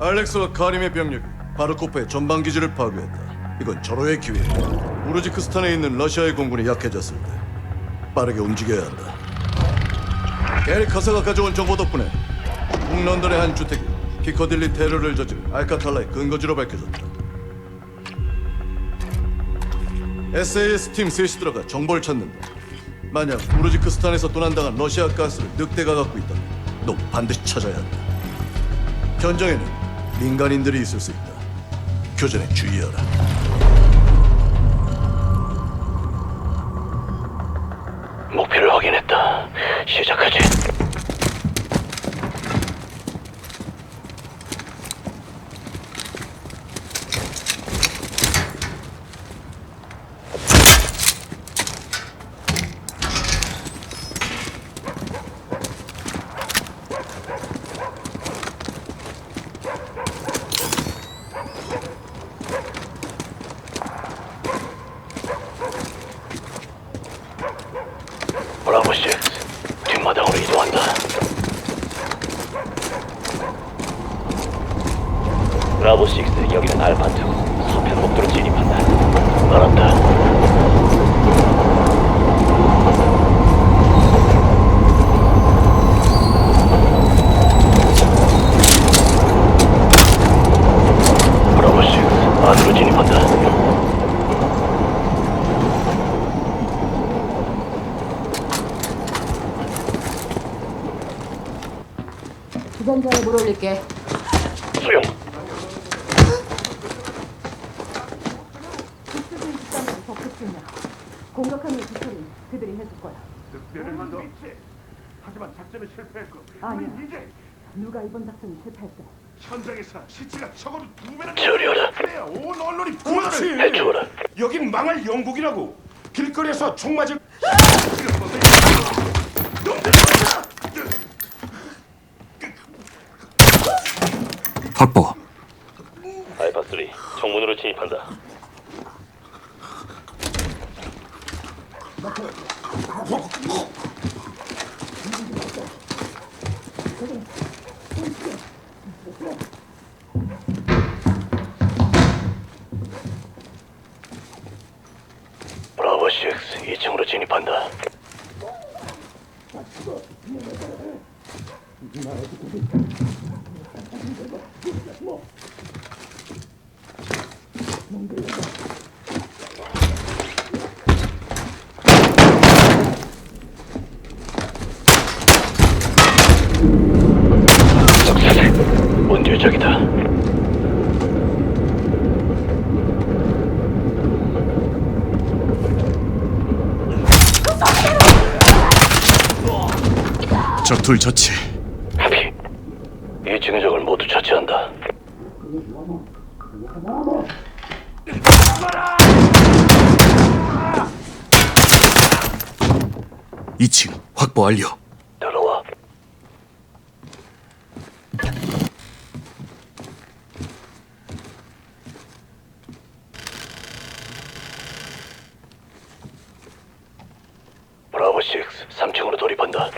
알렉스와 카림의 병력이 바르코프의 전방 기지를 파괴했다. 이건 절호의 기회야. 우르지크스탄에 있는 러시아의 공군이 약해졌을 때 빠르게 움직여야 한다. 게리 카사가 가져온 정보 덕분에 북런던의 한 주택이 피커딜리 테러를 저지른 알카탈라의 근거지로 밝혀졌다. SAS 팀 셋이 들어가 정보를 찾는다. 만약 우르지크스탄에서 도난당한 러시아 가스를 늑대가 갖고 있다면 너 반드시 찾아야 한다. 현장에는 민간인들이 있을 수 있다. 교전에 주의하라. 목표를 확인했다. 시작하지. 브라보 6 뒷마당으로 이동한다. 브라보 6 여기는 알파2 서편 복도로 진입한다. 알았다. 브라보 6 안으로 진입한다. 주변자에 물 올릴게. 수용. 북수진 집단으로 적극 중이야. 공격하는 기술은 그들이 해줄 거야. 늑대를만 더 있지. 하지만 작전은 실패했고 아니야. 우린 이제 누가 이번 작전이 실패했어? 현장에서 시체가 적어도 두 배나 처리하라. 그래야 온 언론이 보도를 해주어라. 여긴 망할 영국이라고 길거리에서 총 맞을 확보. 알파 3 정문으로 진입한다. 브라보 6 2층으로 진입한다. 적사대 원딜적이다. 적툴 처치. 하피 2층의 적을 모두 처치한다. 이층 확보 완료. 들어와. 브라보 6 3층으로 돌입한다.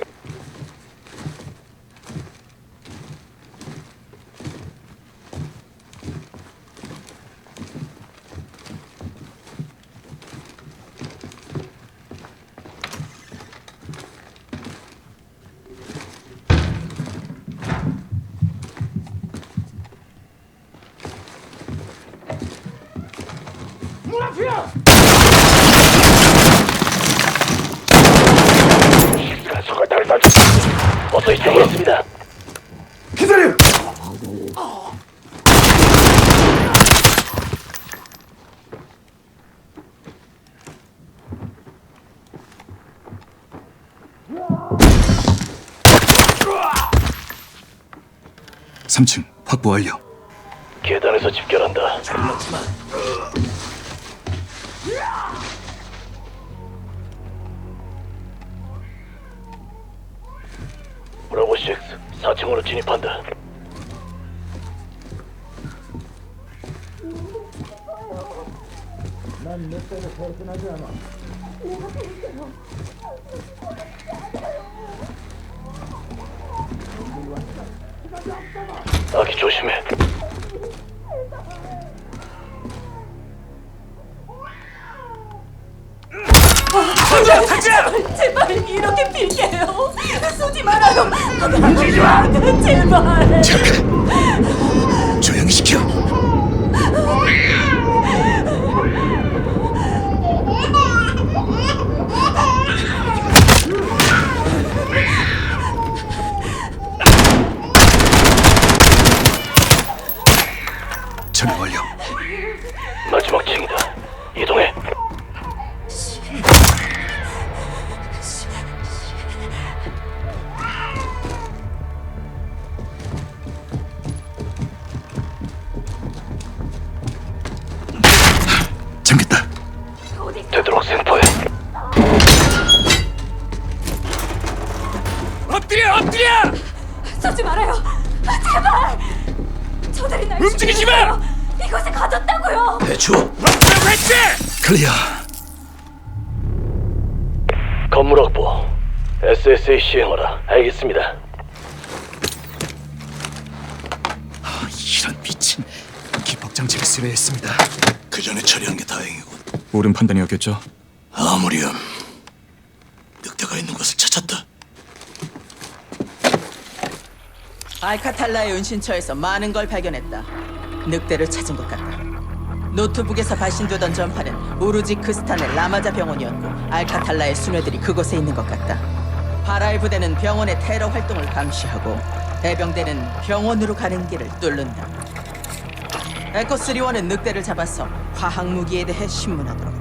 가수가 어서 시작했습니다. 기다려 삼층 확보 완료. 계단에서 집결한다. 브라보 6 4층으로 진입한다. 아기 조심해. 가자 가자 제발 이렇게 빌게요. 쏘지 말아요. 움직이지 마. 제발. 잠깐 조용히 시켜 생포해. 엎드려 엎드려 쏘지 말아요. 제발. 저들이 날 움직이지 마! 이곳에 가뒀다고요. 배추 엎드려 했지 클리어 건물 확보. SSA 시행하라. 알겠습니다. 아, 이런 미친 기폭 장치를 수리했습니다 그 전에 처리한 게 다행이군. 옳은 판단이었겠죠 아무리면 늑대가 있는 곳을 찾았다. 알카탈라의 은신처에서 많은 걸 발견했다. 늑대를 찾은 것 같다. 노트북에서 발신되던 전파는 우르지크스탄의 라마자 병원이었고 알카탈라의 순회들이 그곳에 있는 것 같다. 바라의 부대는 병원의 테러 활동을 감시하고 해병대는 병원으로 가는 길을 뚫는다. 에코스리원은 늑대를 잡아서 화학 무기에 대해 신문하도록